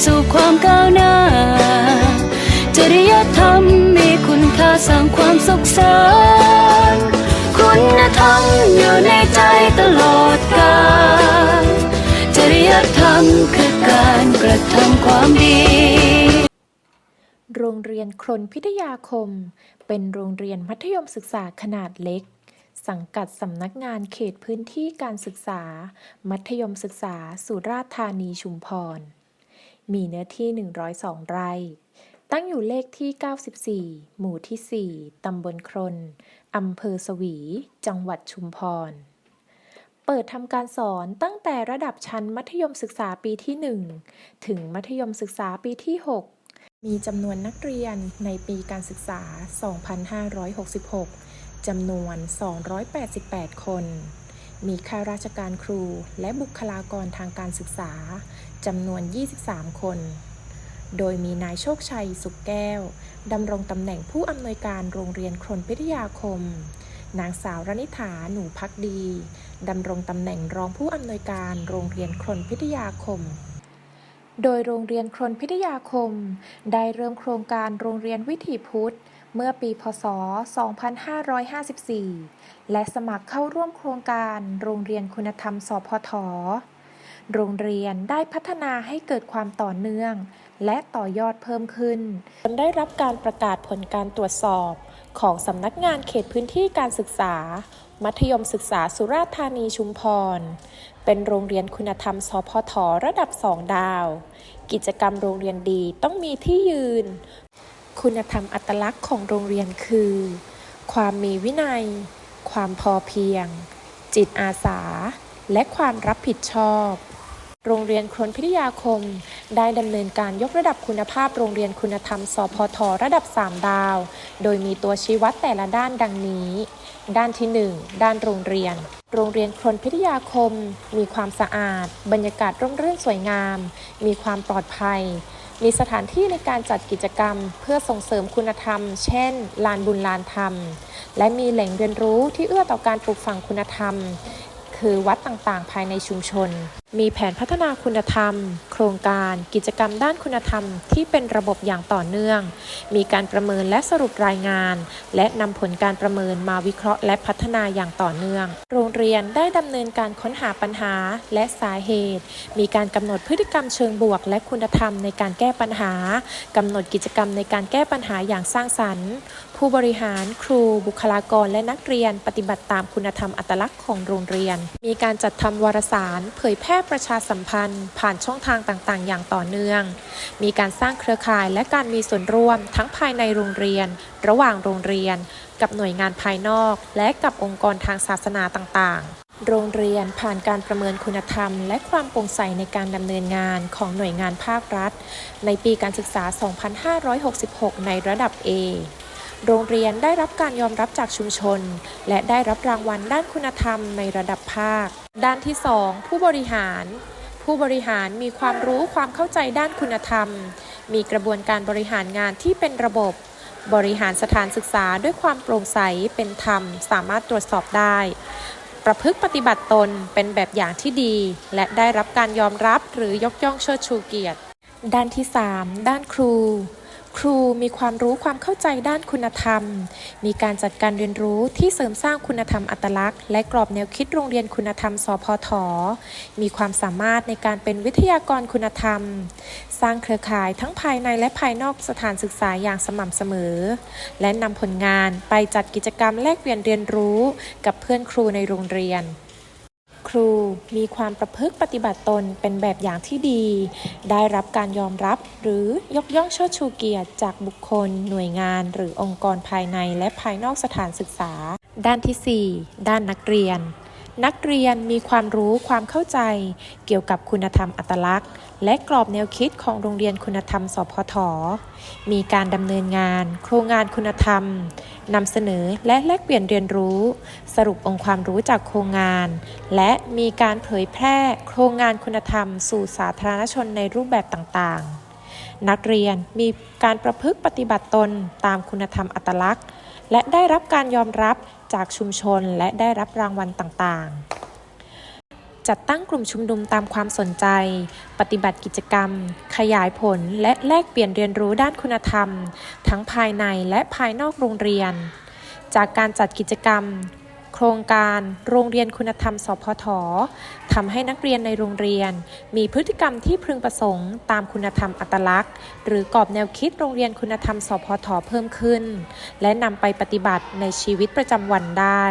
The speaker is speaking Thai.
สู่ความก้าวหน้า จริยธรรมมีคุณค่าสร้างความสุขสันคุณธรรมอยู่ในใจตลอดกาลจริยธรรมคือการกระทำความดีโรงเรียนครนพิทยาคม เป็นโรงเรียนมัธยมศึกษาขนาดเล็ก สังกัดสำนักงานเขตพื้นที่การศึกษา มัธยมศึกษา สุราษฎร์ธานีชุมพร มีเนื้อที่ 102 ไร่ ตั้งอยู่เลขที่ 94 หมู่ที่ 4 ตำบลครนอำเภอสวี จังหวัดชุมพร เปิดทำการสอนตั้งแต่ระดับชั้นมัธยมศึกษาปีที่ 1 ถึงมัธยมศึกษาปีที่ 6 มีจำนวนนักเรียนในปีการศึกษา 2566 จำนวน 288 คน มีข้าราชการครูและบุคลากรทางการศึกษาจำนวน 23 คน โดยมีนายโชคชัยสุขแก้วดำรงตำแหน่งผู้อำนวยการโรงเรียนครนพิทยาคม นางสาวรณิธาหนูพักดีดำรงตำแหน่งรองผู้อำนวยการโรงเรียนครนพิทยาคม โดยโรงเรียนครนพิทยาคม ได้เริ่มโครงการโรงเรียนวิถีพุทธ เมื่อปีพศ 2554 และสมัครเข้าร่วมโครงการโรงเรียนคุณธรรมสพท โรงเรียนได้พัฒนาให้เกิดความต่อเนื่อง และต่อยอดเพิ่มขึ้น จนได้รับการประกาศผลการตรวจสอบของสำนักงานเขตพื้นที่การศึกษา มัธยมศึกษาสุราษฎร์ธานีชุมพร เป็นโรงเรียนคุณธรรมสพทระดับ 2 ดาว กิจกรรมโรงเรียนดีต้องมีที่ยืน คุณธรรมอัตลักษณ์ของโรงเรียนคือ ความมีวินัย ความพอเพียง จิตอาสา และความรับผิดชอบ โรงเรียนครนพิทยาคม ได้ดำเนินการยกระดับคุณภาพโรงเรียนคุณธรรม สพท ระดับ 3 ดาว โดยมีตัวชี้วัดแต่ละด้านดังนี้ ด้านที่ 1 ด้านโรงเรียน โรงเรียนครนพิทยาคม มีความสะอาด บรรยากาศร่มรื่นสวยงาม มีความปลอดภัย มีสถานที่ในการจัดกิจกรรมเพื่อส่งเสริมคุณธรรม เช่น ลานบุญลานธรรม และมีแหล่งเรียนรู้ที่เอื้อต่อการปลูกฝังคุณธรรม คือวัดต่างๆ ภายในชุมชน มีแผนพัฒนาคุณธรรม โครงการกิจกรรมด้านคุณธรรมที่เป็นระบบอย่างต่อเนื่อง มีการประเมินและสรุปรายงาน และนำผลการประเมินมาวิเคราะห์และพัฒนาอย่างต่อเนื่อง โรงเรียนได้ดำเนินการค้นหาปัญหาและสาเหตุ มีการกำหนดพฤติกรรมเชิงบวก และคุณธรรมในการแก้ปัญหากำหนดกิจกรรมในการแก้ปัญหาอย่างสร้างสรรค์ ผู้บริหาร ครู บุคลากร และนักเรียน ปฏิบัติตามคุณธรรมอัตลักษณ์ของโรงเรียน มีการจัดทำวารสาร เผยแพร่ประชาสัมพันธ์ ผ่านช่องทางต่างๆ อย่างต่อเนื่อง มีการสร้างเครือข่ายและการมีส่วนร่วมทั้งภายในโรงเรียน ระหว่างโรงเรียน กับหน่วยงานภายนอก และกับองค์กรทางศาสนาต่างๆโรงเรียนผ่านการประเมินคุณธรรม และความโปร่งใสในการดำเนินงานของหน่วยงานภาครัฐ ในปีการศึกษา 2566 ในระดับ A โรงเรียนได้รับการยอมรับจากชุมชน และได้รับรางวัลด้านคุณธรรมในระดับภาค ด้านที่ 2 ผู้บริหาร ผู้บริหารมีความรู้ความเข้าใจด้านคุณธรรม มีกระบวนการบริหารงานที่เป็นระบบบริหารสถานศึกษาด้วยความโปร่งใสเป็นธรรม สามารถตรวจสอบได้ ประพฤติปฏิบัติตนเป็นแบบอย่างที่ดี และได้รับการยอมรับหรือยกย่องเชิดชูเกียรติ ด้านที่ 3 ด้านครู ครูมีความรู้ความเข้าใจด้านคุณธรรม มีการจัดการเรียนรู้ที่เสริมสร้างคุณธรรมอัตลักษณ์ และกรอบแนวคิดโรงเรียนคุณธรรม สพท มีความสามารถในการเป็นวิทยากรคุณธรรม สร้างเครือข่ายทั้งภายในและภายนอกสถานศึกษาอย่างสม่ำเสมอ และนำผลงานไปจัดกิจกรรมแลกเปลี่ยนเรียนรู้ กับเพื่อนครูในโรงเรียน ครูมีความประพฤติปฏิบัติตนเป็นแบบอย่างที่ดี ได้รับการยอมรับหรือยกย่องเชิดชูเกียรติจากบุคคล หน่วยงาน หรือองค์กรภายในและภายนอกสถานศึกษา ด้านทีสี่4 ด้านนักเรียน นักเรียนมีความรู้ความเข้าใจ เกี่ยวกับคุณธรรมอัตลักษณ์ และกรอบแนวคิดของโรงเรียนคุณธรรม สพท มีการดำเนินงาน โครงงานคุณธรรมนำเสนอและแลกเปลี่ยนเรียนรู้ สรุปองค์ความรู้จากโครงงาน และมีการเผยแพร่โครงงานคุณธรรม สู่สาธารณชนในรูปแบบต่างๆ นักเรียนมีการประพฤติปฏิบัติตนตามคุณธรรมอัตลักษณ์ และได้รับการยอมรับจากชุมชนและได้รับรางวัลต่างๆ จัดตั้งกลุ่มชุมนุมตามความสนใจ ปฏิบัติกิจกรรม ขยายผลและแลกเปลี่ยนเรียนรู้ด้านคุณธรรม ทั้งภายในและภายนอกโรงเรียน จากการจัดกิจกรรม ครงการโรงเรียนคุณธรรมสพททำให้นักเรียนในโรงเรียน มีพฤติกรรมที่พึงประสงค์ ตามคุณธรรมอัตลักษณ์ หรือกรอบแนวคิดโรงเรียนคุณธรรมสพทเพิ่มขึ้น และนำไปปฏิบัติในชีวิตประจำวันได้